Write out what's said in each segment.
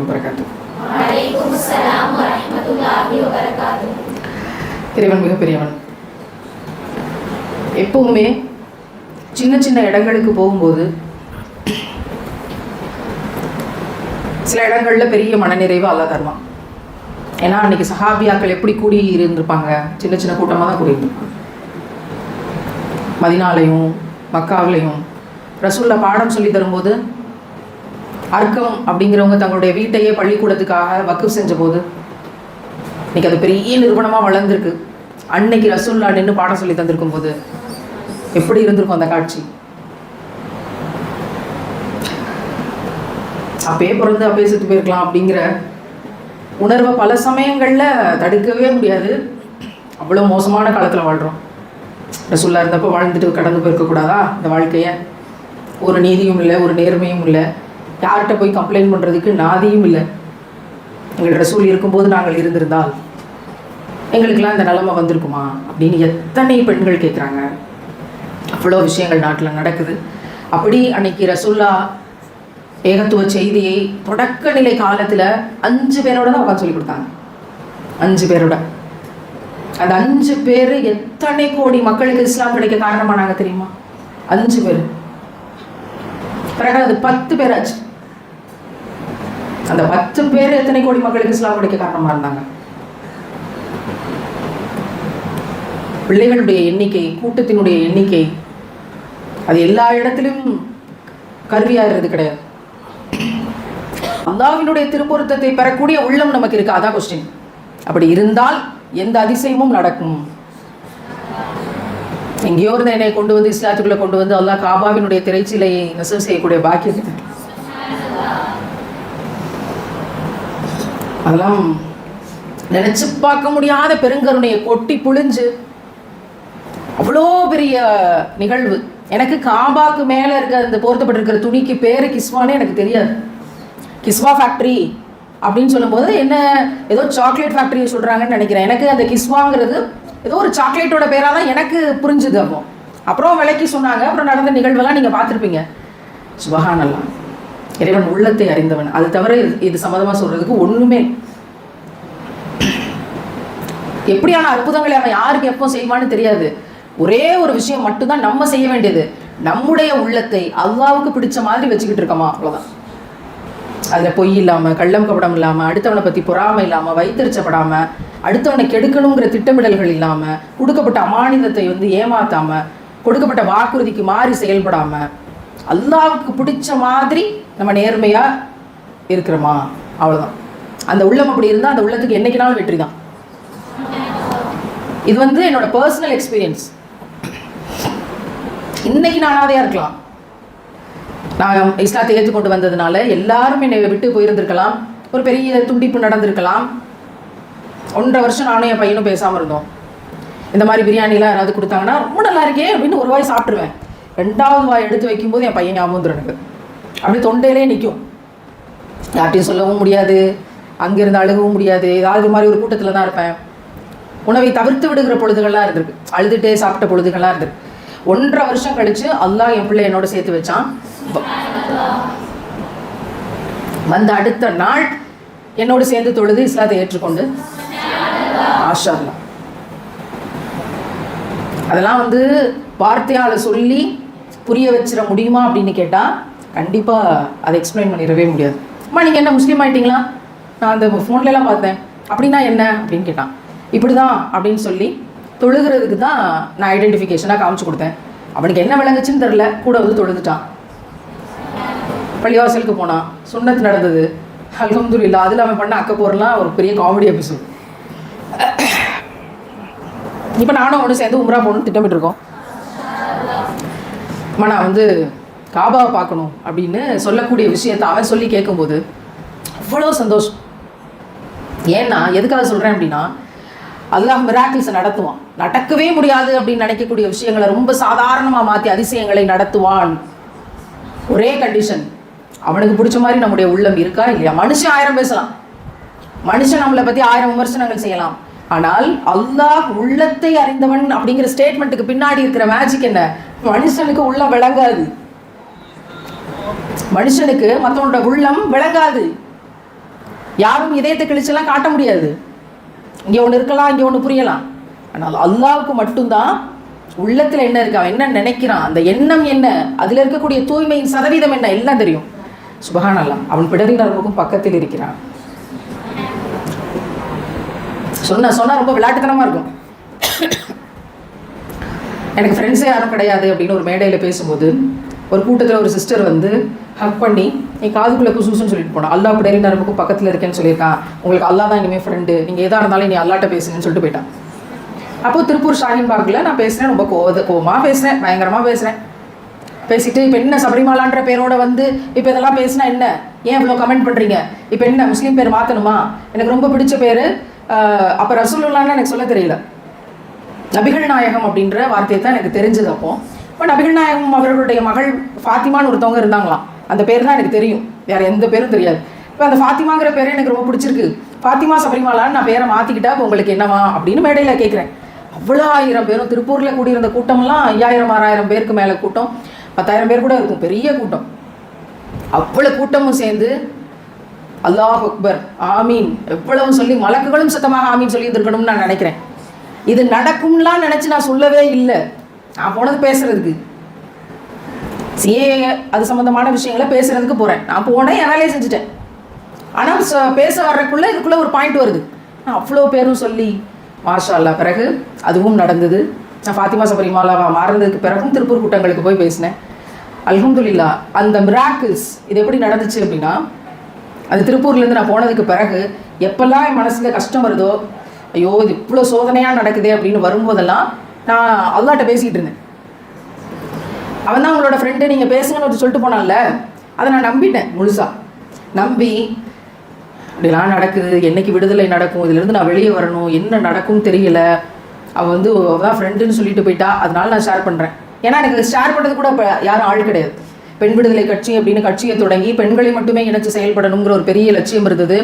வபரகாத்து. வலைக்கும் அஸ்ஸலாம் வரஹ்மத்துல்லாஹி வபரகாத்துஹு இறைவன் மிகப்பெரியவன் எப்பவுமே சின்ன சின்ன இடங்களுக்கு போகும்போது சில இடங்கள்ல பெரிய மனநிறைவு அல்லாஹ் தருவான். ஏன்னா அன்னைக்கு சஹாபியாக்கள் எப்படி கூடி இருந்திருப்பாங்க சின்ன சின்ன கூட்டமாக தான் கூடியிருந்திருப்பாங்க. மதினாலையும் மக்காவிலையும் ரசூல்ல பாடம் சொல்லி தரும்போது அர்க்கம் அப்படிங்கிறவங்க தங்களுடைய வீட்டையே பள்ளிக்கூடத்துக்காக வக்கு செஞ்ச போது இன்னைக்கு அது பெரிய நிறுவனமாக வளர்ந்துருக்கு. அன்னைக்கு ரசூல்லா நின்று பாடம் சொல்லி தந்திருக்கும் போது எப்படி இருந்திருக்கும் அந்த காட்சி? அப்பயே பிறந்து அப்பயே செத்து போயிருக்கலாம் அப்படிங்கிற உணர்வை பல சமயங்களில் தடுக்கவே முடியாது. அவ்வளோ மோசமான காலத்தில் வாழ்கிறோம் ரசூல்லா இருந்தப்போ வாழ்ந்துட்டு கடந்து போயிருக்கக்கூடாதா இந்த வாழ்க்கையை? ஒரு நீதியும் இல்லை ஒரு நேர்மையும் இல்லை. யார்கிட்ட போய் கம்ப்ளைண்ட் பண்ணுறதுக்கு நாதியும் இல்லை. எங்கள் ரசூல் இருக்கும்போது நாங்கள் இருந்திருந்தால் எங்களுக்கெல்லாம் இந்த நிலமை வந்திருக்குமா? அப்படின்னு எத்தனை பெண்கள் கேட்குறாங்க அவ்வளோ விஷயங்கள் நாட்டில் நடக்குது. அப்படி அன்னைக்கு ரசூல்லா ஏகத்துவ செய்தியை தொடக்க நிலை காலத்தில் அஞ்சு பேரோட தான் உட்காந்து சொல்லி கொடுத்தாங்க. அஞ்சு பேரோட. அந்த அஞ்சு பேர் எத்தனை கோடி மக்களுக்கு இஸ்லாம் கிடைக்க காரணமானாங்க தெரியுமா? அஞ்சு பேர். பிறகு அது பத்து பேர் ஆச்சு அந்த பத்து பேர் எத்தனை கோடி மக்களுக்கு இஸ்லாம் கிடைக்க காரணமாக இருந்தாங்க? பிள்ளைகளுடைய எண்ணிக்கை கூட்டத்தினுடைய எண்ணிக்கை அது எல்லா இடத்திலும் கருவியாகிறது கிடையாது. அல்லாவினுடைய திருப்பொருத்தத்தை பெறக்கூடிய உள்ளம் நமக்கு இருக்கு? அதான் கொஸ்டின் அப்படி இருந்தால் எந்த அதிசயமும் நடக்கும். எங்கேயோ இருந்த என்னை கொண்டு வந்து இஸ்லாத்துக்குள்ளே கொண்டு வந்து அல்லாஹ் காபாவினுடைய திரைச்சிலையை நெசவு செய்யக்கூடிய பாக்கியத்தை அதெல்லாம் நினச்சி பார்க்க முடியாத பெருங்கருணையை கொட்டி புழிஞ்சு அவ்வளோ பெரிய நிகழ்வு. எனக்கு காபாக்கு மேலே இருக்க அந்த போர்த்தப்பட்டிருக்கிற துணிக்கு பேர் கிஸ்வானே எனக்கு தெரியாது. கிஸ்வா ஃபேக்ட்ரி அப்படின்னு சொல்லும்போது என்ன ஏதோ சாக்லேட் ஃபேக்ட்ரியை சொல்கிறாங்கன்னு நினைக்கிறேன். எனக்கு அந்த கிஸ்வாங்கிறது ஏதோ ஒரு சாக்லேட்டோட பேராக தான் எனக்கு புரிஞ்சுது அப்போ. அப்புறம் விலைக்கு சொன்னாங்க. அப்புறம் நடந்த நிகழ்வெல்லாம் நீங்கள் பார்த்துருப்பீங்க. சுபகானல்லாம் இறைவன் உள்ளத்தை அறிந்தவன். அது தவிர இது- இது சம்மந்தமாக சொல்கிறதுக்கு ஒன்றுமே எப்படியான அற்புதங்களை அவன் யாருக்கு எப்போ செய்வான்னு தெரியாது. ஒரே ஒரு விஷயம் மட்டும்தான் நம்ம செய்ய வேண்டியது. நம்முடைய உள்ளத்தை அல்லாவுக்கு பிடிச்ச மாதிரி வச்சுக்கிட்டு இருக்கோமா? அவ்வளோதான் அதில் பொய் இல்லாமல் கள்ளம் கபடம் இல்லாமல் அடுத்தவனை பற்றி பொறாமை இல்லாமல் வைத்தறிச்சப்படாமல் அடுத்தவனை கெடுக்கணுங்கிற திட்டமிடல்கள் இல்லாமல் கொடுக்கப்பட்ட அமானிதத்தை வந்து ஏமாத்தாமல் கொடுக்கப்பட்ட வாக்குறுதிக்கு மாறி செயல்படாமல் அல்லாவுக்கு பிடிச்ச மாதிரி நம்ம நேர்மையாக இருக்கிறோமா? அவ்வளோதான் அந்த உள்ளம் அப்படி இருந்தால் அந்த உள்ளத்துக்கு என்றைக்கினாலும் வெற்றி தான் இது வந்து என்னோட பர்சனல் எக்ஸ்பீரியன்ஸ் இன்னைக்கு நானாவதையாக இருக்கலாம். நான் இஸ்லாத்தை ஏற்றுக்கொண்டு வந்ததுனால எல்லாரும் என்னை விட்டு போயிருந்திருக்கலாம். ஒரு பெரிய துண்டிப்பு நடந்திருக்கலாம். ஒன்றரை வருஷம் நானும் என் பையனும் பேசாமல் இருந்தோம். இந்த மாதிரி பிரியாணிலாம் யாராவது கொடுத்தாங்கன்னா ரொம்ப நல்லா இருக்கே அப்படின்னு ஒரு வாய் சாப்பிட்ருவேன் ரெண்டாவது வாய் எடுத்து வைக்கும்போது என் பையன் ஞாபகம் எனக்கு. அப்படி தொண்டையிலே நிற்கும் யார்ட்டையும் சொல்லவும் முடியாது. அங்கேருந்து அழுகவும் முடியாது. ஏதாவது இது மாதிரி ஒரு கூட்டத்தில் தான் இருப்பேன். உணவை தவிர்த்து விடுகிற பொழுதுகள்லாம் இருந்திருக்கு. அழுதுட்டே சாப்பிட்ட பொழுதுகள்லாம் இருந்திருக்கு. ஒன்றரை வருஷம் கழிச்சு அல்லாஹ் என் பிள்ளை என்னோட சேர்த்து வச்சான். வந்த அடுத்த நாள் என்னோடு சேர்ந்து தொழுது இஸ்லாத்தை ஏற்றுக்கொண்டு. ஆஷா அதெல்லாம் வந்து வார்த்தையால் சொல்லி புரிய வச்சிட முடியுமா அப்படின்னு கேட்டால் கண்டிப்பாக அதை எக்ஸ்பிளைன் பண்ணிடவே முடியாது. அம்மா நீங்கள் என்ன முஸ்லீம் ஆயிட்டீங்களா? நான் அந்த ஃபோன்லலாம் பார்த்தேன். அப்படின்னா என்ன? அப்படின்னு கேட்டான். இப்படி தான் அப்படின்னு சொல்லி தொழுகிறதுக்கு தான் நான் ஐடென்டிஃபிகேஷனாக காமிச்சு கொடுத்தேன். அவனுக்கு என்ன விளங்குச்சுன்னு தெரில கூட வந்து தொழுதுட்டான். பள்ளிவாசலுக்கு போனான். சுண்ணத்து நடந்தது. அல்ஹம்துலில்லாஹ் அதில் அவன் பண்ண அக்கப்போர்லாம் ஒரு பெரிய காமெடி எபிசோட் இப்போ நானும் அவனும் சேர்ந்து உம்ரா போகணும்னு திட்டமிட்டுருக்கோம். அம்மா நான் வந்து காபாவை பார்க்கணும் அப்படின்னு சொல்லக்கூடிய விஷயத்தை அவன் சொல்லி கேட்கும்போது அவ்வளோ சந்தோஷம். ஏன்னா எதுக்காக சொல்கிறேன் அப்படின்னா அல்லாஹ் மிராக்கிள்ஸை நடத்துவான். நடக்கவே முடியாது அப்படின்னு நினைக்கக்கூடிய விஷயங்களை ரொம்ப சாதாரணமாக மாற்றி அதிசயங்களை நடத்துவான். ஒரே கண்டிஷன் அவனுக்கு பிடிச்ச மாதிரி நம்முடைய உள்ளம் இருக்கா இல்லையா? மனுஷன் ஆயிரம் பேசலாம். மனுஷன் நம்மளை பற்றி ஆயிரம் விமர்சனங்கள் செய்யலாம். ஆனால் அல்லாஹ் உள்ளத்தை அறிந்தவன் அப்படிங்கிற ஸ்டேட்மெண்ட்டுக்கு பின்னாடி இருக்கிற மேஜிக் என்ன? மனுஷனுக்கு உள்ளம் விளங்காது. மனுஷனுக்கு மற்றவனோட உள்ளம் விளங்காது. யாரும் இதயத்தை கிழிச்செல்லாம் காட்ட முடியாது. இங்கே ஒன்று இருக்கலாம் இங்கே ஒன்று புரியலாம். ஆனால் அல்லாவுக்கு மட்டும்தான் உள்ளத்தில் என்ன இருக்கு அவன் என்ன நினைக்கிறான் அந்த எண்ணம் என்ன அதில் இருக்கக்கூடிய தூய்மையின் சதவீதம் என்ன எல்லாம் தெரியும். சுபஹான் அல்லாம் அவன் பிடரினர்களுக்கும் நரம்புக்கும் பக்கத்தில் இருக்கிறான். சொன்ன சொன்னால் ரொம்ப விளையாட்டுத்தனமாக இருக்கும். எனக்கு ஃப்ரெண்ட்ஸே யாரும் கிடையாது அப்படின்னு ஒரு மேடையில் பேசும்போது ஒரு கூட்டத்தில் ஒரு சிஸ்டர் வந்து ஹக் பண்ணி என் காதுக்குள்ளே குசூசுன்னு சொல்லிட்டு போனான் அல்லா பிடரி நரம்புக்கும் பக்கத்தில் இருக்கேன்னு சொல்லியிருக்கான். உங்களுக்கு அல்லா தான் இனிமேல் ஃப்ரெண்டு நீங்கள் எதாக இருந்தாலும் நீ அல்லாட்ட பேசுங்கன்னு சொல்லிட்டு போயிட்டான். அப்போது திருப்பூர் ஷாஹின் பார்க்கில் நான் பேசுகிறேன் ரொம்ப கோவத கோவமாக பேசுகிறேன் பயங்கரமாக பேசுகிறேன் பேசிட்டு இப்போ என்ன சபரிமாலான்ற பேரோட வந்து இப்போ இதெல்லாம் பேசினா என்ன? ஏன் இவ்வளோ கமெண்ட் பண்ணுறீங்க இப்போ என்ன முஸ்லீம் பேர் மாற்றணுமா எனக்கு ரொம்ப பிடிச்ச பேர் அப்போ ரசூலுல்லான்னு எனக்கு சொல்ல தெரியல. நபிகள் நாயகம் அப்படின்ற வார்த்தையை தான் எனக்கு தெரிஞ்சது அப்போ. இப்போ நபிகள் நாயகம் அவர்களுடைய மகள் ஃபாத்திமான்னு ஒருத்தவங்க இருந்தாங்களாம். அந்த பேர் தான் எனக்கு தெரியும். வேற எந்த பேரும் தெரியாது. இப்போ அந்த ஃபாத்திமாங்கிற பேரே எனக்கு ரொம்ப பிடிச்சிருக்கு. ஃபாத்திமா சபரிமாலான்னு நான் பேரை மாற்றிக்கிட்டா இப்போ உங்களுக்கு என்னவா அப்படின்னு மேடையில் கேட்குறேன் அவ்வளோ ஆயிரம் பேரும் திருப்பூரில் கூடியிருந்த கூட்டம்லாம் ஐயாயிரம் ஆறாயிரம் பேருக்கு மேலே கூட்டம். பத்தாயிரம் பேர் கூட இருக்கும். பெரிய கூட்டம். அவ்வளோ கூட்டமும் சேர்ந்து அல்லாஹ் அக்பர் ஆமீன் எவ்வளவும் சொல்லி மலக்குகளும் சத்தமாக ஆமீன் சொல்லி இருந்திருக்கணும்னு நான் நினைக்கிறேன். இது நடக்கும்லாம் நினச்சி நான் சொல்லவே இல்லை. நான் போனது பேசுறதுக்கு. சிஏ அது சம்மந்தமான விஷயங்களை பேசுறதுக்கு போகிறேன் நான் போனேன் என்னாலே செஞ்சுட்டேன். ஆனால் ச- பேச வர்றதுக்குள்ளே இதுக்குள்ளே ஒரு பாயிண்ட் வருது. நான் அவ்வளோ பேரும் சொல்லி மாஷா பிறகு அதுவும் நடந்தது. நான் ஃபாத்திமா சபரிமாலாவா மாறினதுக்கு பிறகும் திருப்பூர் கூட்டங்களுக்கு போய் பேசினேன். அல்ஹம்துல்லா அந்த மிராக்கிள்ஸ் இது எப்படி நடந்துச்சு அப்படின்னா அது திருப்பூர்லேருந்து நான் போனதுக்கு பிறகு எப்பெல்லாம் என் மனசில் கஷ்டம் வருதோ ஐயோ இது இவ்வளோ சோதனையாக நடக்குதே அப்படின்னு வரும்போதெல்லாம் நான் அல்லாட்ட பேசிகிட்டு இருந்தேன். அவன் தான் உங்களோட ஃப்ரெண்டு நீங்கள் பேசுங்கன்னு சொல்லிட்டு போனான்ல அதை நான் நம்பிட்டேன் முழுசா. நம்பி இப்படிலாம் நடக்குது என்னைக்கு விடுதலை நடக்கும் இதுலேருந்து நான் வெளியே வரணும் என்ன நடக்கும்னு தெரியல. அவள் வந்து அவள் ஃப்ரெண்டுன்னு சொல்லிட்டு போயிட்டா அதனால நான் ஷேர் பண்ணுறேன் ஏன்னா எனக்கு ஷேர் பண்ணுறது கூட இப்போ யாரும் ஆள் கிடையாது. பெண் விடுதலை கட்சி அப்படின்னு கட்சியை தொடங்கி பெண்களை மட்டுமே இணைச்சு செயல்படணுங்கிற ஒரு பெரிய லட்சியம் இருந்தது.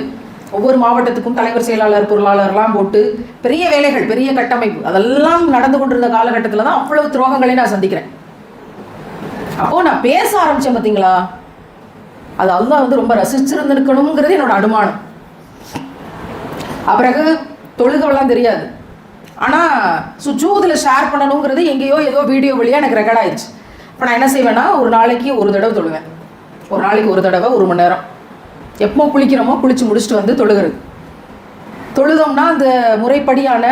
ஒவ்வொரு மாவட்டத்துக்கும் தலைவர் செயலாளர் பொருளாளர்லாம் போட்டு பெரிய வேலைகள் பெரிய கட்டமைப்பு அதெல்லாம் நடந்து கொண்டிருந்த காலகட்டத்தில் தான் அவ்வளவு துரோகங்களை நான் சந்திக்கிறேன். அப்போ நான் பேச ஆரம்பிச்சேன் பார்த்தீங்களா அது அல்லாஹ் வந்து ரொம்ப ரசிச்சிருந்திருக்கணுங்கிறது என்னோட அனுமானம். அப்புறகு தொழுகவெல்லாம் தெரியாது. ஆனால் சுஜூதில் ஷேர் பண்ணணுங்கிறது எங்கேயோ ஏதோ வீடியோ வழியாக எனக்கு ரெக்கார்ட் ஆயிடுச்சு. இப்போ நான் என்ன செய்வேன்னா ஒரு நாளைக்கு ஒரு தடவை தொழுவேன். ஒரு நாளைக்கு ஒரு தடவை ஒரு மணி நேரம். எப்போ குளிக்கிறோமோ குளிச்சு முடிச்சுட்டு வந்து தொழுகிறது. தொழுதோம்னா அந்த முறைப்படியான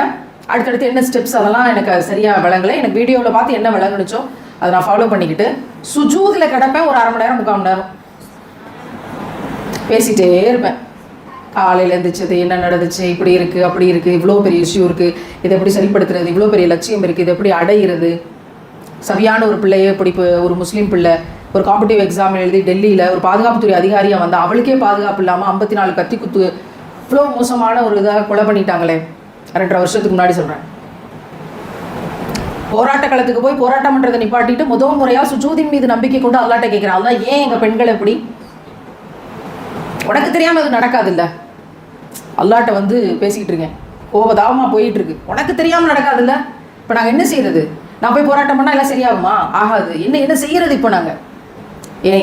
அடுத்தடுத்து என்ன ஸ்டெப்ஸ் அதெல்லாம் எனக்கு சரியாக விளங்கலை. எனக்கு வீடியோவில் பார்த்து என்ன விளங்குனுச்சோ அதை நான் ஃபாலோ பண்ணிக்கிட்டு சுஜூதில் கிடப்பேன் ஒரு அரை மணி நேரம் முக்கால் மணி நேரம். பேசிகிட்டே இருப்பேன். காலையில் எழுந்திரிச்சது என்ன நடந்துச்சு இப்படி இருக்குது அப்படி இருக்குது இவ்வளோ பெரிய இஷ்யூ இருக்குது இதை எப்படி சரிப்படுத்துறது இவ்வளோ பெரிய லட்சியம் இருக்குது இதை எப்படி அடையிறது? சரியான ஒரு பிள்ளையை இப்படி ஒரு முஸ்லீம் பிள்ளை ஒரு காம்படிட்டிவ் எக்ஸாம் எழுதி டெல்லியில் ஒரு பாதுகாப்புத்துறை அதிகாரியாக வந்தால் அவளுக்கே பாதுகாப்பு இல்லாமல் ஐம்பத்தி நாலு கத்தி குத்து இவ்வளோ மோசமான ஒரு இதாக கொலை பண்ணிட்டாங்களே. ரெண்டரை வருஷத்துக்கு முன்னாடி சொல்கிறேன் போராட்ட களத்துக்கு போய் போராட்டம் பண்ணுறதை நிப்பாட்டிட்டு முதல் முறையாக சுஜூதின் மீது நம்பிக்கை கொண்டு அல்லாட்ட கேட்குறேன். அதான் ஏன் எங்கள் பெண்கள் எப்படி உனக்கு தெரியாமல் அது நடக்காதுல்ல? அல்லாட்ட வந்து பேசிக்கிட்டு இருக்கேன். கோபதாபமாக போயிட்டு இருக்கு. உனக்கு தெரியாமல் நடக்காதுல்ல? இப்போ நாங்கள் என்ன செய்யறது? நான் போய் போராட்டம் பண்ணால் எல்லாம் சரியாகுமா? ஆகாது. என்ன என்ன செய்யறது இப்போ நாங்கள்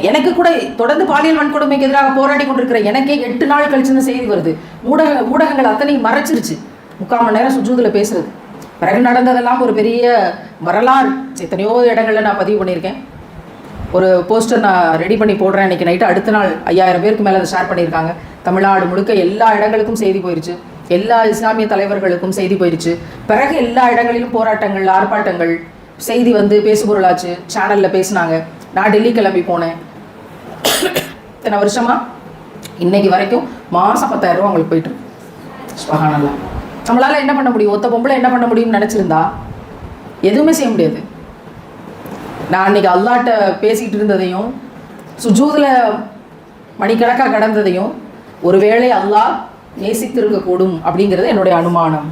எனக்கு கூட தொடர்ந்து பாலியல் வன்கொடுமைக்கு எதிராக போராடி கொண்டிருக்கிற எனக்கே எட்டு நாள் கழிச்சு செய்தி வருது. ஊடக ஊடகங்கள் அத்தனையும் மறைச்சிருச்சு. முக்கால் மணி நேரம் சுஜூதில் பேசுறது. பிறகு நடந்ததெல்லாம் ஒரு பெரிய வரலாறு. எத்தனையோ இடங்களில் நான் பதிவு பண்ணியிருக்கேன். ஒரு போஸ்டர் நான் ரெடி பண்ணி போடுறேன் இன்னைக்கு நைட்டு அடுத்த நாள் ஐயாயிரம் பேருக்கு மேலே அதை ஷேர் பண்ணியிருக்காங்க. தமிழ்நாடு முழுக்க எல்லா இடங்களுக்கும் செய்தி போயிருச்சு. எல்லா இஸ்லாமிய தலைவர்களுக்கும் செய்தி போயிருச்சு. பிறகு எல்லா இடங்களிலும் போராட்டங்கள் ஆர்ப்பாட்டங்கள் செய்தி வந்து பேசுபொருளாச்சு. சேனலில் பேசினாங்க. நான் டெல்லி கிளம்பி போனேன். இத்தனை வருஷமா? இன்னைக்கு வரைக்கும் மாதம் பத்தாயிரம் ரூபா உங்களுக்கு போயிட்டு சுபஹானல்லாஹ் நம்மளால் என்ன பண்ண முடியும்? ஒத்த பொம்பளை என்ன பண்ண முடியும்னு நினச்சிருந்தா எதுவுமே செய்ய முடியாது. நான் அன்றைக்கி அல்லாட்ட பேசிகிட்டு இருந்ததையும் சுஜூதில் மணிக்கணக்காக கடந்ததையும் ஒருவேளை அல்லாஹ் நேசித்திருக்கக்கூடும் அப்படிங்கிறது என்னுடைய அனுமானம்.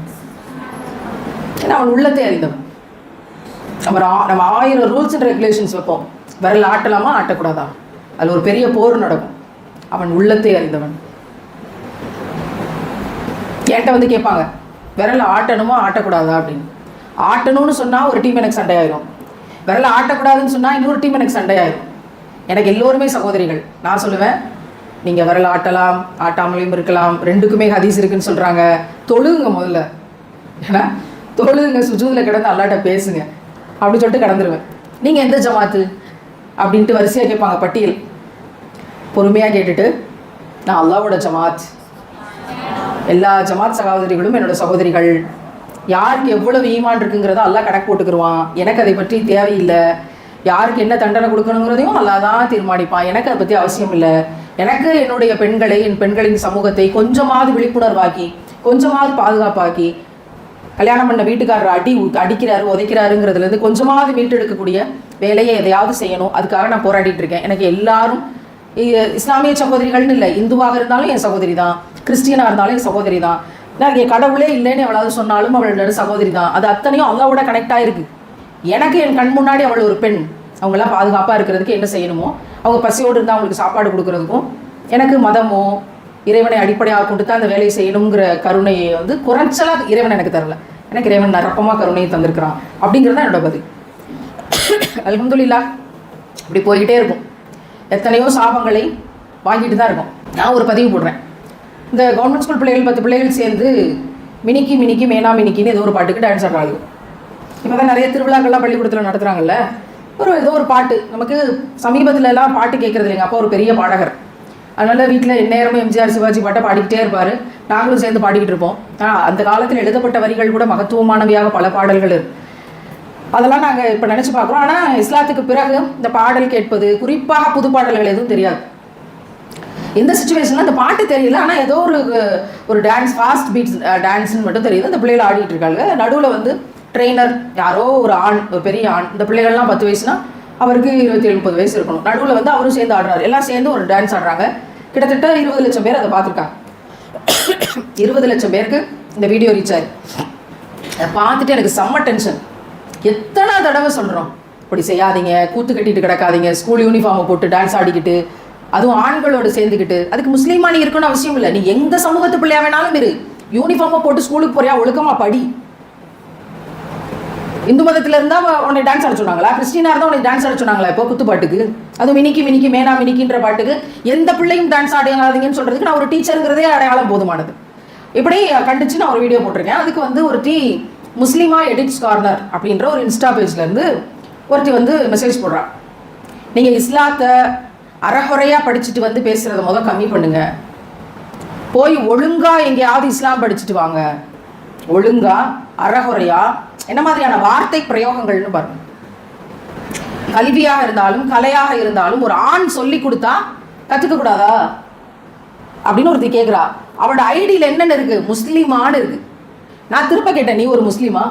ஏன்னா அவன் உள்ளத்தை அறிந்தவன். நம்ம ஆ- நம்ம ஆயிரம் ரூல்ஸ் அண்ட் ரெகுலேஷன்ஸ் வைப்போம். விரல் ஆட்டலாமா ஆட்டக்கூடாதா? அதில் ஒரு பெரிய போர் நடக்கும். அவன் உள்ளத்தை அறிந்தவன். என்கிட்ட வந்து கேட்பாங்க விரலை ஆட்டணுமா ஆட்டக்கூடாதா அப்படின்னு. ஆட்டணும்னு சொன்னால் ஒரு டீம் எனக்கு சண்டையாயிரும். விரலை ஆட்டக்கூடாதுன்னு சொன்னால் இன்னொரு டீம் எனக்கு சண்டையாயிரும். எனக்கு எல்லோருமே சகோதரிகள். நான் சொல்லுவேன் நீங்கள் விரல் ஆட்டலாம் ஆட்டாமலையும் இருக்கலாம் ரெண்டுக்குமே ஹதீஸ் இருக்குன்னு சொல்கிறாங்க தொழுகுங்க முதல்ல. ஏன்னா தொழுதுங்க சுஜூதில் கிடந்து அல்லாட்ட பேசுங்க. அப்படின்னு சொல்லிட்டு கிடந்துருவேன். நீங்கள் எந்த ஜமாத்து? அப்படின்ட்டு வரிசையாக கேட்பாங்க பட்டியல். பொறுமையாக கேட்டுட்டு நான் அல்லாவோட ஜமாத். எல்லா ஜமாத் சகோதரிகளும் என்னோட சகோதரிகள். யாருக்கு எவ்வளவு ஈமான் இருக்குங்கிறத அல்லாஹ் கணக்கு போட்டுக்கிருவான். எனக்கு அதை பற்றி தேவையில்லை. யாருக்கு என்ன தண்டனை கொடுக்கணுங்கிறதையும் நல்லா தான் தீர்மானிப்பான். எனக்கு அதை பற்றி அவசியம் இல்லை. எனக்கு என்னுடைய பெண்களை என் பெண்களின் சமூகத்தை கொஞ்சமாவது விழிப்புணர்வாக்கி கொஞ்சமாவது பாதுகாப்பாக்கி கல்யாணம் பண்ண வீட்டுக்காரர் அடி அடிக்கிறாரு உதைக்கிறாருங்கிறதுலேருந்து கொஞ்சமாவது மீட்டெடுக்கக்கூடிய வேலையை எதையாவது செய்யணும். அதுக்காக நான் போராடிட்டு இருக்கேன். எனக்கு எல்லாரும் இஸ்லாமிய சகோதரிகள்னு இல்லை. இந்துவாக இருந்தாலும் என் சகோதரி தான். கிறிஸ்டியனாக இருந்தாலும் என் சகோதரி தான். நான் என் கடவுளே இல்லைன்னு எவ்வளவு சொன்னாலும் அவளோட சகோதரி தான். அது அத்தனையும் அல்லாவோட கனெக்ட் ஆயிருக்கு. எனக்கு என் கண் முன்னாடி அவள் ஒரு பெண். அவங்களாம் பாதுகாப்பாக இருக்கிறதுக்கு என்ன செய்யணுமோ அவங்க பசியோடு இருந்தால் அவங்களுக்கு சாப்பாடு கொடுக்குறதுக்கும் எனக்கு மதமோ இறைவனை அடிப்படையாக கொண்டு தான் அந்த வேலையை செய்யணுங்கிற கருணையை வந்து குறைச்சலாக இறைவன் எனக்கு தரல. எனக்கு இறைவன் நிரப்பமாக கருணையை தந்திருக்கிறான். அப்படிங்கிறது தான் என்னோட பதில். அலமதுல்லா இப்படி போய்கிட்டே இருக்கும். எத்தனையோ சாபங்களை வாங்கிட்டு தான் இருக்கும். நான் ஒரு பதிவு போடுறேன். இந்த கவர்மெண்ட் ஸ்கூல் பிள்ளைகள் பத்து பிள்ளைகள் சேர்ந்து மினிக்கி மினிக்கி மேனா மினிக்கின்னு ஏதோ ஒரு பாட்டுக்கு டான்ஸ் ஆடுறாங்க. இப்போ தான் நிறைய திருவிழாக்கள்லாம் பள்ளிக்கூடத்தில் நடத்துகிறாங்கல்ல ஒரு ஏதோ ஒரு பாட்டு. நமக்கு சமீபத்துலலாம் பாட்டு கேட்குறது இல்லைங்க. அப்போ ஒரு பெரிய பாடகர். அதனால் வீட்டில் எந்நேரமும் எம்ஜிஆர் சிவாஜி பாட்டை பாடிக்கிட்டே இருப்பார். நாங்களும் சேர்ந்து பாடிக்கிட்டு இருப்போம். ஆனால் அந்த காலத்தில் எழுதப்பட்ட வரிகள் கூட மகத்துவமானவையாக பல பாடல்கள் அதெல்லாம் நாங்கள் இப்போ நினச்சி பார்க்குறோம். ஆனால் இஸ்லாத்துக்கு பிறகு இந்த பாடல் கேட்பது குறிப்பாக புது பாடல்கள் எதுவும் தெரியாது. இந்த சுச்சுவேஷனில் அந்த பாட்டு தெரியல ஆனால் ஏதோ ஒரு ஒரு டான்ஸ் ஃபாஸ்ட் பீட்ஸ் டான்ஸ்னு மட்டும் தெரியுது. அந்த பிள்ளைகள் ஆடிட்டு இருக்காங்க. நடுவில் வந்து ட்ரெயினர் யாரோ ஒரு ஆண் ஒரு பெரிய ஆண் இந்த பிள்ளைகள்லாம் பத்து வயசுனா அவருக்கு இருபத்தி ஏழு முப்பது வயசு இருக்கணும். நடுவில் வந்து அவரும் சேர்ந்து ஆடுறாரு. எல்லாம் சேர்ந்து ஒரு டான்ஸ் ஆடுறாங்க. கிட்டத்தட்ட இருபது லட்சம் பேர் அதை பார்த்துருக்காங்க. இருபது லட்சம் பேருக்கு இந்த வீடியோ ரீச் ஆகி அதை பார்த்துட்டு எனக்கு செம்ம டென்ஷன் எத்தனை தடவை சொல்கிறோம் இப்படி செய்யாதீங்க கூத்து கட்டிட்டு கிடக்காதீங்க ஸ்கூல் யூனிஃபார்மை போட்டு டான்ஸ் ஆடிக்கிட்டு அதுவும் ஆண்களோடு சேர்ந்துக்கிட்டு அதுக்கு முஸ்லீமா நீ இருக்கணும்னு அவசியம் இல்லை. நீ எந்த சமூகத்து பிள்ளையா வேணாலும் இரு. யூனிஃபார்மை போட்டு ஸ்கூலுக்கு போறியா? ஒழுக்கமா படி. இந்து மதத்துல இருந்தா உன்னை டான்ஸ் ஆட சொன்னாங்களா? கிறிஸ்டினா இருந்தா உன்னை டான்ஸ் ஆட சொன்னாங்களா இப்போ குத்து பாட்டுக்கு? அதுவும் மினிக்கு மினிக்கு மேனா மினிக்கின்ற பாட்டுக்கு. எந்த பிள்ளையும் டான்ஸ் ஆடுங்காதீங்கன்னு சொல்றதுக்கு நான் ஒரு டீச்சருங்கிறதே அடையாளம் போதுமானது. இப்படி கண்டிச்சு நான் ஒரு வீடியோ போட்டிருக்கேன். அதுக்கு வந்து ஒரு டீ முஸ்லீமா எடிட்ஸ் கார்னர் அப்படின்ற ஒரு இன்ஸ்டா பேஜ்ல இருந்து ஒருத்தி வந்து மெசேஜ் போடுறான் நீங்க இஸ்லாத்தை அறகுறையாக படிச்சுட்டு வந்து பேசுகிறத முதல் கம்மி பண்ணுங்க. போய் ஒழுங்காக எங்கேயாவது இஸ்லாம் படிச்சுட்டு வாங்க. ஒழுங்காக அறகுறையா என்ன மாதிரியான வார்த்தை பிரயோகங்கள்னு பாருங்கள் கல்வியாக இருந்தாலும் கலையாக இருந்தாலும் ஒரு ஆண் சொல்லி கொடுத்தா கற்றுக்கக்கூடாதா கூடாதா? அப்படின்னு ஒருத்தி கேட்குறா அவளோட ஐடியில் என்னென்ன இருக்குது முஸ்லீமான்னு இருக்கு. நான் திருப்ப கேட்டேன் நீ ஒரு முஸ்லீமா?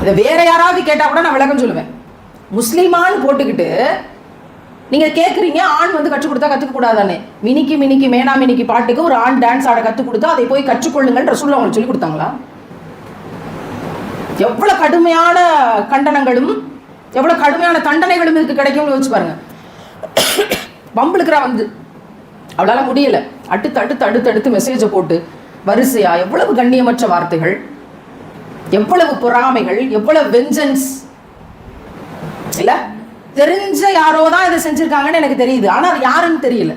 இதை வேற யாராவது கேட்டால் கூட நான் விளக்கம் சொல்லுவேன். முஸ்லீமான்னு போட்டுக்கிட்டு நீங்கள் கேட்குறீங்க ஆண் வந்து கற்றுக் கொடுத்தா கத்துக்க கூடாதானே மினிக்கு மினிக்கி மேனா மினிக்கு பாட்டுக்கு ஒரு ஆண் டான்ஸ் ஆட கற்றுக் கொடுத்தா அதை போய் கற்றுக்கொள்ளுங்கள் ரசூல் அவங்களுக்கு சொல்லி கொடுத்தாங்களா? எவ்வளோ கடுமையான கண்டனங்களும் எவ்வளோ கடுமையான தண்டனைகளும் இதுக்கு கிடைக்கும்னு யோசிச்சு பாருங்க. பம்புளுக்குறா வந்து. அவளால் முடியல. அடுத்து அடுத்து அடுத்து அடுத்து மெசேஜை போட்டு வரிசையா எவ்வளவு கண்ணியமற்ற வார்த்தைகள் எவ்வளவு பொறாமைகள் எவ்வளவு வெஞ்சன்ஸ் இல்ல தெரிஞ்ச யாரோ தான் இதை செஞ்சிருக்காங்கன்னு எனக்கு தெரியுது. ஆனா அது யாருன்னு தெரியல.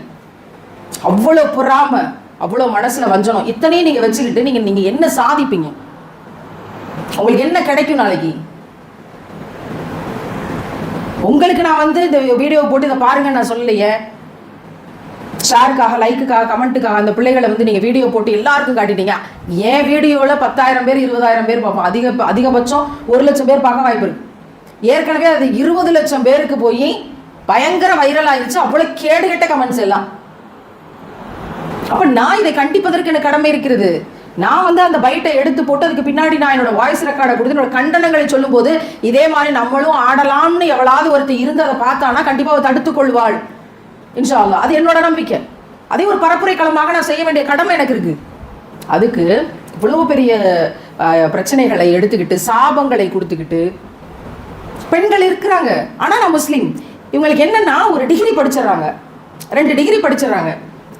அவ்வளவு பொறாம அவ்வளவு மனசுல வஞ்சனம். இத்தனையும் நீங்க வச்சுக்கிட்டு நீங்க நீங்க என்ன சாதிப்பீங்க? உங்களுக்கு என்ன கிடைக்கும் நாளைக்கு? உங்களுக்கு நான் வந்து இந்த வீடியோ போட்டு இதை பாருங்க நான் சொல்லலையே. ஷேருக்காக லைக்குக்காக கமெண்ட்டுக்காக அந்த பிள்ளைகளை வந்து நீங்கள் வீடியோ போட்டு எல்லாருக்கும் காட்டிட்டீங்க. என் வீடியோவில் பத்தாயிரம் பேர் இருபதாயிரம் பேர் பார்ப்போம். அதிக அதிகபட்சம் ஒரு லட்சம் பேர் பார்க்க வாய்ப்பு இருக்கு. ஏற்கனவே அது இருபது லட்சம் பேருக்கு போய் பயங்கர வைரல் ஆயிடுச்சு அவ்வளோ கேடுகெட்ட கமெண்ட்ஸ் எல்லாம். அப்ப நான் இதை கண்டிப்பதற்கு எனக்கு கடமை இருக்கிறது. நான் வந்து அந்த பைட்டை எடுத்து போட்டு அதுக்கு பின்னாடி நான் என்னோட வாய்ஸ் ரெக்கார்டை கொடுத்து என்னோட கண்டனங்களை சொல்லும்போது இதே மாதிரி நம்மளும் ஆடலாம்னு எவ்வளவு ஒருத்தர் இருந்து அதை பார்த்தானா கண்டிப்பா அவ தடுத்துக் கொள்வாள். இன்ஷா அது என்னோட நம்பிக்கை. அதே ஒரு பரப்புரை களமாக நான் செய்ய வேண்டிய கடமை எனக்கு இருக்கு. அதுக்கு இவ்வளவு பெரிய பிரச்சனைகளை எடுத்துக்கிட்டு சாபங்களை கொடுத்துக்கிட்டு பெண்கள் இருக்கிறாங்க. ஆனால் நான் முஸ்லீம். இவங்களுக்கு என்னன்னா ஒரு டிகிரி படிச்சிடுறாங்க. ரெண்டு டிகிரி படிச்சிடுறாங்க.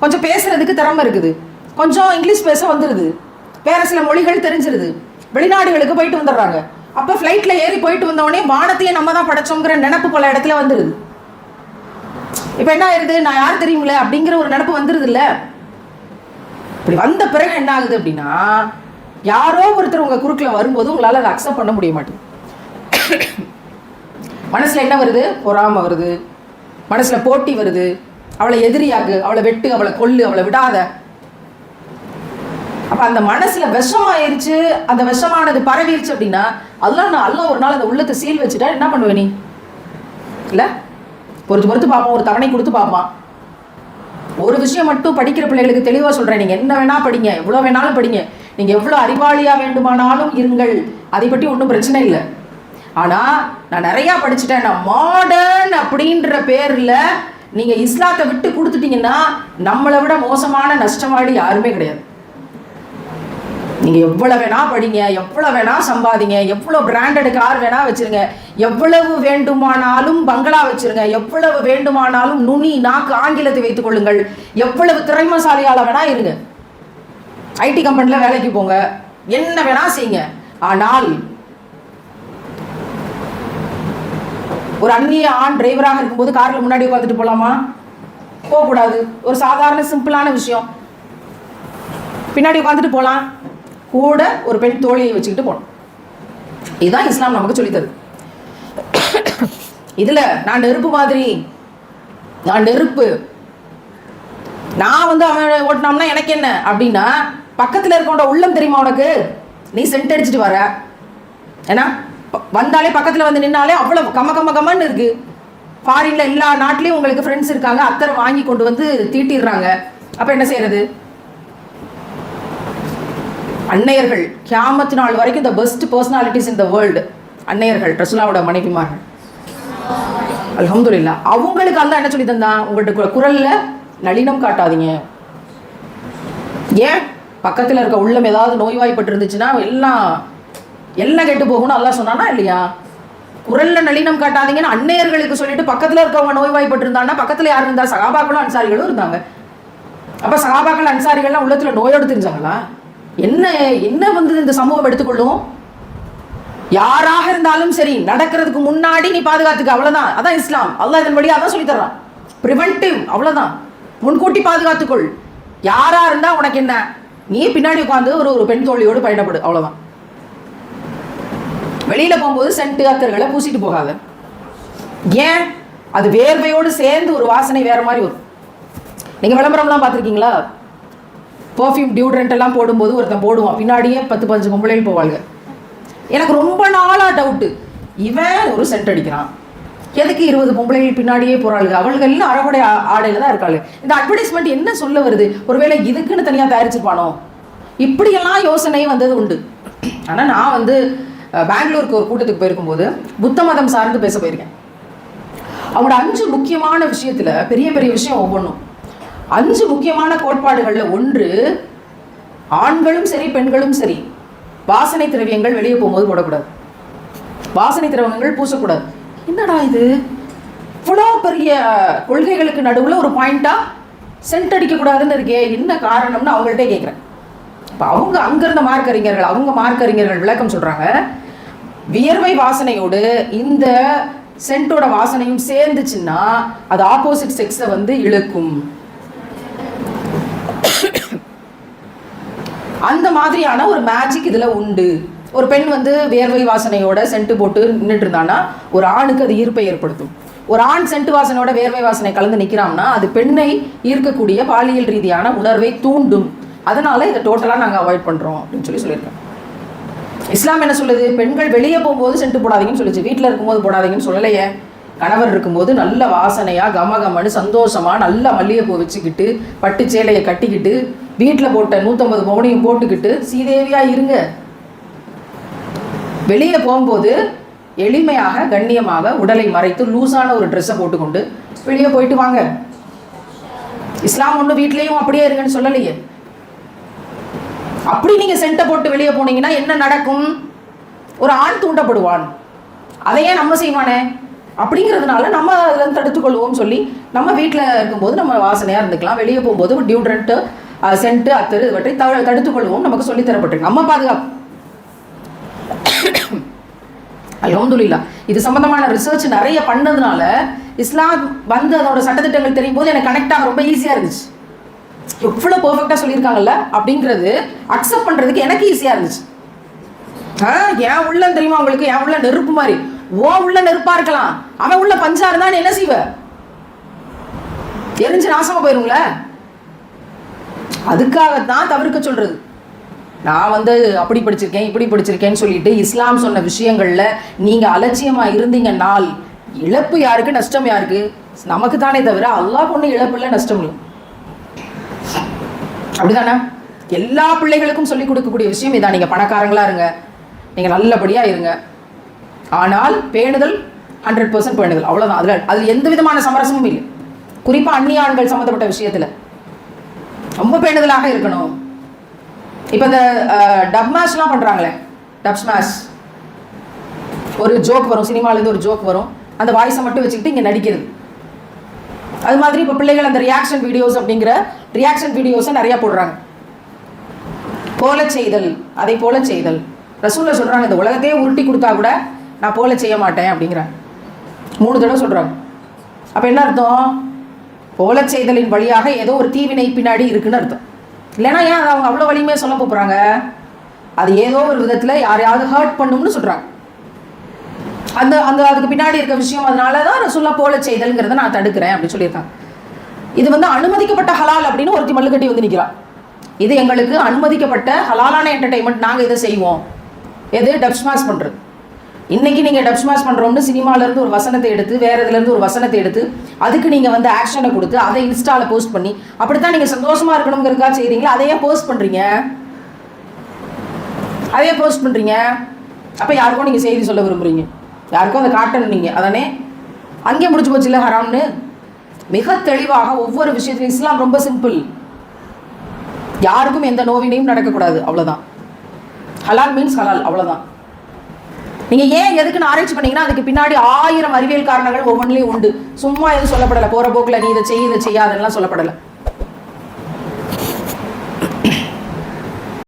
கொஞ்சம் பேசுறதுக்கு திறமை இருக்குது. கொஞ்சம் இங்கிலீஷ் பேச வந்துடுது வேற சில மொழிகள் தெரிஞ்சிருது. வெளிநாடுகளுக்கு போயிட்டு வந்துடுறாங்க. அப்போ ஃப்ளைட்டில் ஏறி போயிட்டு வந்தவொடனே வானத்தையே நம்ம தான் படைச்சோங்கிற நினப்பு பல இடத்துல வந்துடுது இப்போ என்ன ஆயிருது? நான் யார் தெரியுங்களே அப்படிங்கிற ஒரு நினப்பு வந்துடுது இல்லை இப்படி வந்த பிறகு என்ன ஆகுது அப்படின்னா யாரோ ஒருத்தர் உங்கள் குறுக்கில் வரும்போது உங்களால் அதை அக்செப்ட் பண்ண முடிய மாட்டேங்குது. மனசில் என்ன வருது? பொறாமை வருது. மனசில் போட்டி வருது. அவளை எதிரியாக்கு அவளை வெட்டு அவளை கொல்லு அவளை விடாத. அப்போ அந்த மனசில் விஷமாயிருச்சு. அந்த விஷமானது பரவிடுச்சு அப்படின்னா அதெல்லாம் நான் அல்ல ஒரு நாள் அந்த உள்ளத்தை சீல் வச்சுட்டா என்ன பண்ணுவே நீ? இல்லை? பொறுத்து பொறுத்து பார்ப்போம் ஒரு தவணை கொடுத்து பார்ப்பான். ஒரு விஷயம் மட்டும் படிக்கிற பிள்ளைகளுக்கு தெளிவாக சொல்கிறேன் நீங்கள் என்ன வேணால் படிங்க. எவ்வளோ வேணாலும் படிங்க. நீங்கள் எவ்வளோ அறிவாளியாக வேண்டுமானாலும் இருங்கள். அதை பற்றி ஒன்றும் பிரச்சனை இல்லை. ஆனால் நான் நிறையா படிச்சுட்டேன். நான் மாடர்ன் அப்படின்ற பேரில் நீங்கள் இஸ்லாத்தை விட்டு கொடுத்துட்டீங்கன்னா நம்மளை விட மோசமான நஷ்டமாடி யாருமே கிடையாது. நீங்கள் எவ்வளோ வேணா படிங்க எவ்வளோ வேணா சம்பாதிங்க எவ்வளோ பிராண்டட் கார் வேணா வச்சிருங்க எவ்வளவு வேண்டுமானாலும் பங்களா வச்சிருங்க எவ்வளவு வேண்டுமானாலும் நுனி நாக்கு ஆங்கிலத்தை வைத்துக் கொள்ளுங்கள் எவ்வளவு திறமைசாலியால வேணா இருங்க. ஐடி கம்பெனியில் வேலைக்கு போங்க என்ன வேணா செய்யுங்க. ஆனால் ஒரு அந்நிய ஆண் டிரைவராக இருக்கும்போது காரில் முன்னாடி உட்காந்துட்டு போகலாமா போகக்கூடாது. ஒரு சாதாரண சிம்பிளான விஷயம். பின்னாடி உட்காந்துட்டு போகலாம் கூட ஒரு பெண் தோழியை வச்சுக்கிட்டு போகணும். இதுதான் இஸ்லாம் நமக்கு சொல்லித்தது இதில் நான் நெருப்பு மாதிரி நான் நெருப்பு. நான் வந்து அவன் ஓட்டினோம்னா எனக்கு என்ன? அப்படின்னா பக்கத்தில் இருக்கவனோட உள்ளம் தெரியுமா உனக்கு? நீ சென்ட் அடிச்சிட்டு வர. ஏன்னா வந்தாலே பக்கத்தில் வந்து நின்னாலே அவ்வளோ கம்ம கம்ம கம்மன்னு இருக்கு. ஃபாரின்ல எல்லா நாட்டிலையும் உங்களுக்கு ஃப்ரெண்ட்ஸ் இருக்காங்க அத்தரை வாங்கி கொண்டு வந்து தீட்டிடுறாங்க. அப்போ என்ன செய்யறது? அன்னையர்கள் கியாமத்து நாள் வரைக்கும் the best personalities in the world அன்னையர்கள் ரசுலாவோட மனைவிமார்கள். அல்ஹம்துலில்லாஹ் அவங்களுக்கு அந்த என்ன சொல்லி தந்தான்? உங்கள்கிட்ட கு- குரல்ல நளினம் காட்டாதீங்க. ஏன்? பக்கத்தில் இருக்க உள்ளம் ஏதாவது நோய்வாய்ப்பட்டு இருந்துச்சுன்னா எல்லாம் எல்லாம் கெட்டு போகும்னு அல்லா சொன்னானா இல்லையா? குரல்ல நளினம் காட்டாதீங்கன்னு அன்னையர்களுக்கு சொல்லிட்டு பக்கத்தில் இருக்கவங்க நோய்வாய்ப்பட்டிருந்தாங்கன்னா பக்கத்தில் யார் இருந்தா? சகாபாக்களும் அன்சாரிகளும் இருந்தாங்க. அப்ப சகாபாக்கள் அன்சாரிகள்லாம் உள்ளத்துல நோயோடு தெரிஞ்சாங்களா? என்ன என்ன வந்து இந்த சமூகம் எடுத்துக்கொள்ளும்? யாராக இருந்தாலும் சரி நடக்கிறதுக்கு முன்னாடி நீ பாதுகாத்துக்க அவ்வளவுதான். அதான் இஸ்லாம். அல்லா இதன் வழியா அதான் சொல்லி தர்றான் ப்ரிவென்டிவ் அவ்வளோதான் முன்கூட்டி பாதுகாத்துக்கொள். யாராக இருந்தால் உனக்கு என்ன? நீ பின்னாடி உட்காந்து ஒரு ஒரு பெண் தோழியோடு பயணப்படு அவ்வளோதான் வெளியில போகும்போது சென்ட் அத்தர்களை பூசிட்டு போகாத. ஏன்? அது வேர்வையோடு சேர்ந்து ஒரு வாசனை வேற மாதிரி வரும். நீங்க விளம்பரம்லாம் பார்த்துருக்கீங்களா? பர்ஃப்யூம் டியூட்ரண்ட் எல்லாம் போடும்போது ஒருத்தன் போடுவான். பின்னாடியே பத்து பதினஞ்சு பொம்பளையில் போவாளுங்க. எனக்கு ரொம்ப நாளாக டவுட்டு இவன் ஒரு சென்ட் அடிக்கிறான். எதுக்கு இருபது பொம்பளைகள் பின்னாடியே போகிறாளுங்க அவள்கள் எல்லாம் அறகுடை ஆடையில் தான் இருக்காள். இந்த அட்வர்டைஸ்மெண்ட் என்ன சொல்ல வருது? ஒருவேளை இதுக்குன்னு தனியாக தயாரிச்சிருப்பானோ? இப்படியெல்லாம் யோசனை வந்தது உண்டு. ஆனால் நான் வந்து பெங்களூருக்கு ஒரு கூட்டத்துக்கு போயிருக்கும்போது புத்த மதம் சார்ந்து பேச போயிருக்கேன். அவங்களோட அஞ்சு முக்கியமான விஷயத்தில் பெரிய பெரிய விஷயம் ஒவ்வொன்றும். அஞ்சு முக்கியமான கோட்பாடுகளில் ஒன்று ஆண்களும் சரி பெண்களும் சரி வாசனை திரவியங்கள் வெளியே போகும்போது போடக்கூடாது. வாசனை திரவியங்கள் பூசக்கூடாது. என்னடா இது? இவ்வளோ பெரிய கொள்கைகளுக்கு நடுவில் ஒரு பாயிண்ட்டாக சென்ட் அடிக்கக்கூடாதுன்னு இருக்கே என்ன காரணம்னு அவங்கள்ட்ட கேட்குறேன் இப்போ அவங்க அங்கிருந்த மார்க்கறிஞர்கள் அவங்க மார்க்கறிஞர்கள் விளக்கம் சொல்கிறாங்க வியர்வை வாசனையோடு இந்த சென்ட்டோட வாசனையும் சேர்ந்துச்சுன்னா அது ஆப்போசிட் செக்ஸை வந்து இழுக்கும். அந்த மாதிரியான ஒரு மேஜிக் இதில் உண்டு. ஒரு பெண் வந்து வியர்வை வாசனையோட சென்ட் போட்டு நின்றுட்டு இருந்தான்னா ஒரு ஆணுக்கு அது ஈர்ப்பை ஏற்படுத்தும். ஒரு ஆண் சென்ட் வாசனையோட வேர்வை வாசனை கலந்து நிற்கிறான்னா அது பெண்ணை ஈர்க்கக்கூடிய பாலியல் ரீதியான உணர்வை தூண்டும். அதனால இதை டோட்டலாக நாங்கள் அவாய்ட் பண்ணுறோம் அப்படின்னு சொல்லி சொல்லியிருக்கோம். இஸ்லாம் என்ன சொல்லுது? பெண்கள் வெளியே போகும்போது சென்ட்டு போடாதீங்கன்னு சொல்லுச்சு. வீட்டில் இருக்கும்போது போடாதீங்கன்னு சொல்லலையே. கணவர் இருக்கும்போது நல்ல வாசனையா கம சந்தோஷமாக சந்தோஷமா நல்ல மல்லிகைப்பூ வச்சுக்கிட்டு பட்டு சேலையை கட்டிக்கிட்டு வீட்டில் போட்ட நூற்றம்பது பவுனையும் போட்டுக்கிட்டு சீதேவியாக இருங்க. வெளியே போகும்போது எளிமையாக கண்ணியமாக உடலை மறைத்து லூஸான ஒரு ட்ரெஸ்ஸை போட்டுக்கொண்டு வெளியே போயிட்டு வாங்க. இஸ்லாம் ஒன்று வீட்லேயும் அப்படியே இருங்கன்னு சொல்லலையே. அப்படி நீங்க சென்ட்டை போட்டு வெளியே போனீங்கன்னா என்ன நடக்கும்? ஒரு ஆண் தூண்டப்படுவான். அதையே நம்ம செய்வானே. அப்படிங்கிறதுனால நம்ம அதில் தடுத்துக்கொள்வோம் சொல்லி நம்ம வீட்டில் இருக்கும்போது நம்ம வாசனையாக இருந்துக்கலாம். வெளியே போகும்போது டியூட்ரண்ட்டு சென்ட்டு அத்தரு இவற்றை த தடுத்துக்கொள்வோம் நமக்கு சொல்லித் தரப்பட்டிருக்கு. நம்ம பாதுகாப்பு அலமதுல்லா இது சம்பந்தமான ரிசர்ச் நிறைய பண்ணதுனால இஸ்லாம் வந்து அதோட சட்டத்திட்டங்கள் தெரியும் போது எனக்கு கனெக்ட் ஆக ரொம்ப ஈஸியாக இருந்துச்சு. எவ்வளோ பர்ஃபெக்டாக சொல்லியிருக்காங்கல்ல அப்படிங்கிறது அக்செப்ட் பண்ணுறதுக்கு எனக்கு ஈஸியாக இருந்துச்சு. ஆ என் உள்ளம் தெரியுமா உங்களுக்கு? என் உள்ள நெருப்பு மாதிரி. ஓ உள்ள நெருப்பாக இருக்கலாம். அவன் உள்ள பஞ்சா இருந்தா என்ன செய்வ? எரிஞ்சு நாசமாக போயிருங்களே அதுக்காக தான் தவிர்க்க சொல்கிறது நான் வந்து அப்படி படிச்சிருக்கேன் இப்படி படிச்சிருக்கேன்னு சொல்லிட்டு இஸ்லாம் சொன்ன விஷயங்கள்ல அலட்சியமாக அலட்சியமா நாள் இழப்பு யாருக்கு? நஷ்டம் யாருக்கு? நமக்கு தானே தவிர அல்லாஹ் பொண்ணு இழப்பு இல்லை நஷ்டம் இல்லை. அப்படிதானே? எல்லா பிள்ளைகளுக்கும் சொல்லிக் கொடுக்கக்கூடிய விஷயம் இதான். நீங்கள் பணக்காரங்களாக இருங்க. நீங்கள் நல்லபடியாக இருங்க. ஆனால் பேணுதல் ஹண்ட்ரட் பர்சன்ட் பேணுதல். அவ்வளோதான் அதில் அதில் எந்த விதமான சமரசமும் இல்லை. குறிப்பாக அந்நிய ஆண்கள் சம்மந்தப்பட்ட விஷயத்தில். ரொம்ப பேணுதலாக இருக்கணும். இப்போ இந்த டப் மேஷ்லாம் பண்ணுறாங்களே டப் ஸ்மாஷ் ஒரு ஜோக் வரும். சினிமாலேருந்து ஒரு ஜோக் வரும். அந்த வாய்ஸை மட்டும் வச்சுக்கிட்டு இங்கே நடிக்கிறது. அது மாதிரி இப்போ பிள்ளைகள் அந்த ரியாக்ஷன் வீடியோஸ் அப்படிங்கிற ரியாக்ஷன் வீடியோஸை நிறையா போடுறாங்க. போல செய்தல் அதை போல செய்தல் ரசூலில் சொல்கிறாங்க இந்த உலகத்தையே உருட்டி கொடுத்தா கூட நான் போல செய்ய மாட்டேன் அப்படிங்கிறாங்க. மூணு தடவை சொல்கிறாங்க அப்போ என்ன அர்த்தம்? போல செய்தலின் வழியாக ஏதோ ஒரு தீவினை பின்னாடி இருக்குன்னு அர்த்தம். இல்லைன்னா ஏன் அதை அவங்க அவ்வளோ வலிமையாக சொல்ல போகிறாங்க அது ஏதோ ஒரு விதத்தில் யாரையாவது ஹர்ட் பண்ணும்னு சொல்கிறாங்க அந்த அந்த அதுக்கு பின்னாடி இருக்க விஷயம் அதனால தான் ரசுல்லா போல செய்தல்ங்கிறத நான் தடுக்கிறேன் அப்படின்னு சொல்லியிருக்காங்க. இது வந்து அனுமதிக்கப்பட்ட ஹலால் அப்படின்னு ஒருத்தி மல்லுக்கட்டி வந்து நிற்கிறான் இது எங்களுக்கு அனுமதிக்கப்பட்ட ஹலாலான என்டர்டைன்மெண்ட் நாங்கள் இதை செய்வோம். எது? டப்ஸ் மாஸ் பண்ணுறது இன்னைக்கு நீங்கள் டப்ஸ் ஸ்மாஷ் பண்ணுறோம்னு சினிமாலேருந்து ஒரு வசனத்தை எடுத்து வேற இதுலேருந்து ஒரு வசனத்தை எடுத்து அதுக்கு நீங்கள் வந்து ஆக்ஷனை கொடுத்து அதை இன்ஸ்டாவில் போஸ்ட் பண்ணி அப்படித்தான் நீங்கள் சந்தோஷமாக இருக்கணுங்கிறதுக்காக செய்கிறீங்களா அதையே போஸ்ட் பண்ணுறீங்க அதையே போஸ்ட் பண்ணுறீங்க அப்போ யாருக்கும் நீங்கள் செய்தி சொல்ல விரும்புகிறீங்க யாருக்கும் அதை காட்டணும் நீங்கள் அதானே? அங்கே முடிச்சு போச்சு இல்லை ஹராம்னு? மிக தெளிவாக ஒவ்வொரு விஷயத்திலும் இஸ்லாம் ரொம்ப சிம்பிள் யாருக்கும் எந்த நோவினையும் நடக்கக்கூடாது அவ்வளோதான் ஹலால் மீன்ஸ் ஹலால் அவ்வளோதான் நீங்கள் ஏன் எதுக்குன்னு ஆராய்ச்சி பண்ணீங்கன்னா அதுக்கு பின்னாடி ஆயிரம் அறிவியல் காரணங்கள் ஒவ்வொன்றிலையும் உண்டு. சும்மா எதுவும் சொல்லப்படலை போகிற போக்கில் நீ இதை செய்ய இதை செய்யாதுன்னெலாம் சொல்லப்படலை.